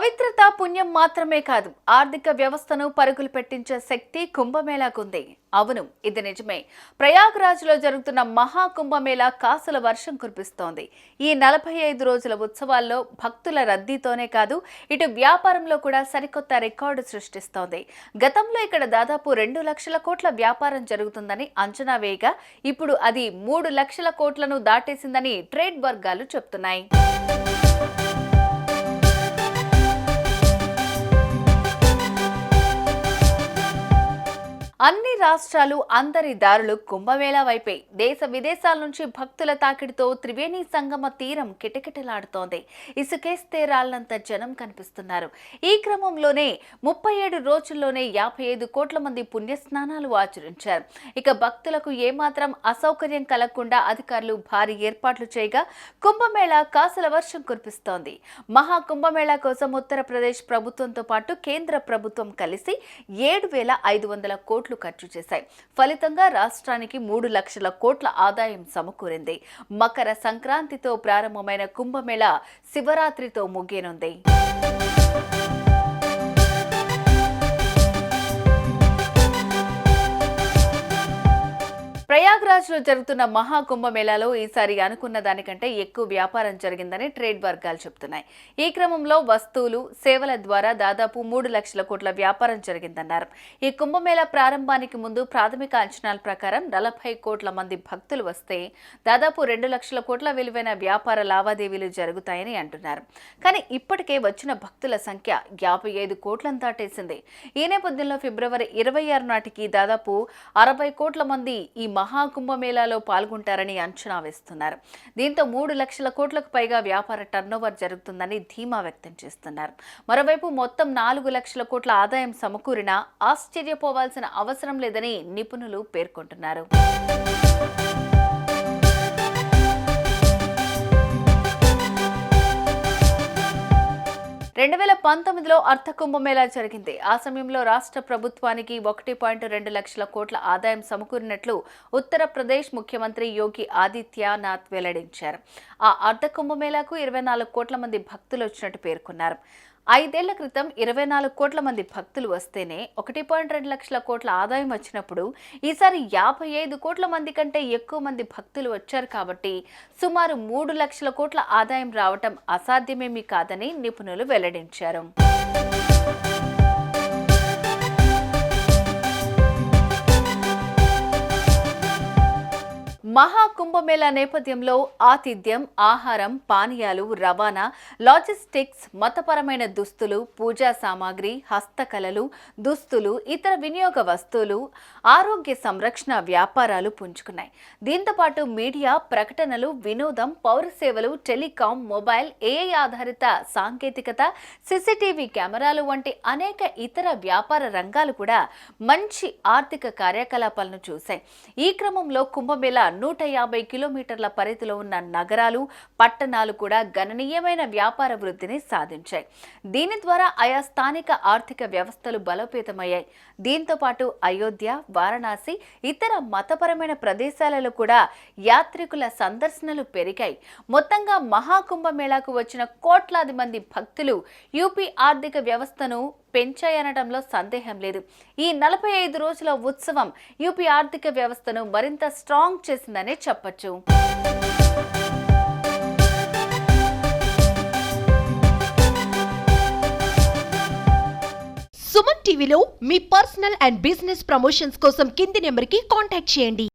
పవిత్రత పుణ్యం మాత్రమే కాదు ఆర్థిక వ్యవస్థను పరుగులు పెట్టించే శక్తి కుంభమేళాకుంది. అవును ఇది నిజమే. ప్రయాగ్రాజ్లో జరుగుతున్న మహా కుంభమేళా కాసుల వర్షం కురిపిస్తోంది. ఈ నలభై ఐదు రోజుల ఉత్సవాల్లో భక్తుల రద్దీతోనే కాదు ఇటు వ్యాపారంలో కూడా సరికొత్త రికార్డు సృష్టిస్తోంది. గతంలో ఇక్కడ దాదాపు రెండు లక్షల కోట్ల వ్యాపారం జరుగుతుందని అంచనా వేయగా ఇప్పుడు అది మూడు లక్షల కోట్లను దాటేసిందని ట్రేడ్ వర్గాలు చెప్తున్నాయి. అన్ని రాష్ట్రాలు అందరి దారులు కుంభమేళా వైపే. దేశ విదేశాల నుంచి భక్తుల తాకిడితో త్రివేణి సంగమ తీరం కిటకిటలాడుతోంది. ఇసుకేస్తే రాళ్ళంత జనం కనిపిస్తున్నారు. ఈ క్రమంలోనే ముప్పై ఏడు రోజుల్లోనే యాభై ఐదు కోట్ల మంది పుణ్యస్నానాలు ఆచరించారు. ఇక భక్తులకు ఏమాత్రం అసౌకర్యం కలగకుండా అధికారులు భారీ ఏర్పాట్లు చేయగా కుంభమేళా కాసుల వర్షం కురిపిస్తోంది. మహా కుంభమేళా కోసం ఉత్తరప్రదేశ్ ప్రభుత్వంతో పాటు కేంద్ర ప్రభుత్వం కలిసి ఏడు వేల ఐదు వందల కోట్లు ఖర్చు చేశాయి. ఫలితంగా రాష్ట్రానికి మూడు లక్షల కోట్ల ఆదాయం సమకూరింది. మకర సంక్రాంతితో ప్రారంభమైన కుంభమేళ శివరాత్రితో ముగియనుంది. ప్రయాగ్రాజ్లో జరుగుతున్న మహాకుంభమేళాలో ఈసారి అనుకున్న దానికంటే ఎక్కువ వ్యాపారం జరిగిందని ట్రేడ్ వర్గాలు చెబుతున్నాయి. ఈ క్రమంలో వస్తువులు సేవల ద్వారా దాదాపు మూడు లక్షల కోట్ల వ్యాపారం జరిగిందన్నారు. ఈ కుంభమేళా ప్రారంభానికి ముందు ప్రాథమిక అంచనాల ప్రకారం నలభై కోట్ల మంది భక్తులు వస్తే దాదాపు రెండు లక్షల కోట్ల విలువైన వ్యాపార లావాదేవీలు జరుగుతాయని అంటున్నారు. కానీ ఇప్పటికే వచ్చిన భక్తుల సంఖ్య యాభై ఐదు కోట్లను దాటేసింది. ఈ నేపథ్యంలో ఫిబ్రవరి ఇరవై ఆరు నాటికి దాదాపు అరవై కోట్ల మంది ఈ కుంభమేళాలో పాల్గొంటారని అంచనా వేస్తున్నారు. దీంతో మూడు లక్షల కోట్లకు పైగా వ్యాపార టర్నోవర్ జరుగుతుందని ధీమా వ్యక్తం చేస్తున్నారు. మరోవైపు మొత్తం నాలుగు లక్షల కోట్ల ఆదాయం సమకూరినా ఆశ్చర్యపోవాల్సిన అవసరం లేదని నిపుణులు పేర్కొంటున్నారు. పంతొమ్మిదిలో అర్థకుంభ కుంభమేళా జరిగింది. ఆ సమయంలో రాష్ట్ర ప్రభుత్వానికి ఒకటి పాయింట్ రెండు లక్షల కోట్ల ఆదాయం సమకూరినట్లు ఉత్తరప్రదేశ్ ముఖ్యమంత్రి యోగి ఆదిత్యనాథ్ వెల్లడించారు. ఆ అర్ధ కుంభమేళాకు ఇరవై నాలుగు కోట్ల మంది భక్తులు వచ్చినట్టు పేర్కొన్నారు. ఐదేళ్ళ క్రితం ఇరవై నాలుగు కోట్ల మంది భక్తులు వస్తేనే ఒకటి పాయింట్ రెండు లక్షల కోట్ల ఆదాయం వచ్చినప్పుడు ఈసారి యాభై ఐదు కోట్ల మంది కంటే ఎక్కువ మంది భక్తులు వచ్చారు కాబట్టి సుమారు మూడు లక్షల కోట్ల ఆదాయం రావటం అసాధ్యమేమీ కాదని నిపుణులు వెల్లడించారు. మహాకుంభమేళా నేపథ్యంలో ఆతిథ్యం ఆహారం పానీయాలు రవాణా లాజిస్టిక్స్ మతపరమైన దుస్తులు పూజా సామాగ్రి హస్తకళలు దుస్తులు ఇతర వినియోగ వస్తువులు ఆరోగ్య సంరక్షణ వ్యాపారాలు పుంజుకున్నాయి. దీంతోపాటు మీడియా ప్రకటనలు వినోదం పౌర సేవలు టెలికాం మొబైల్ ఏఐ ఆధారిత సాంకేతికత సీసీటీవీ కెమెరాలు వంటి అనేక ఇతర వ్యాపార రంగాలు కూడా మంచి ఆర్థిక కార్యకలాపాలను చూశాయి. ఈ క్రమంలో కుంభమేళా నూట యాభై కిలోమీటర్ల పరిధిలో ఉన్న నగరాలు పట్టణాలు కూడా గణనీయమైన వ్యాపార వృద్ధిని సాధించాయి. దీని ద్వారా ఆయా స్థానిక ఆర్థిక వ్యవస్థలు బలోపేతమయ్యాయి. దీంతో పాటు అయోధ్య వారణాసి ఇతర మతపరమైన ప్రదేశాలలో కూడా యాత్రికుల సందర్శనలు పెరిగాయి. మొత్తంగా మహాకుంభమేళాకు వచ్చిన కోట్లాది మంది భక్తులు యూపీ ఆర్థిక వ్యవస్థను పెంచాయనడంలో సందేహం లేదు. ఈ నలభై ఐదు రోజుల ఉత్సవం యూపీ ఆర్థిక వ్యవస్థను మరింత స్ట్రాంగ్ చేసిందనే చెప్పొచ్చు. సుమన్ టీవీలో మీ పర్సనల్ అండ్ బిజినెస్ ప్రమోషన్స్ కోసం కింది నెంబర్కి కాంటాక్ట్ చేయండి.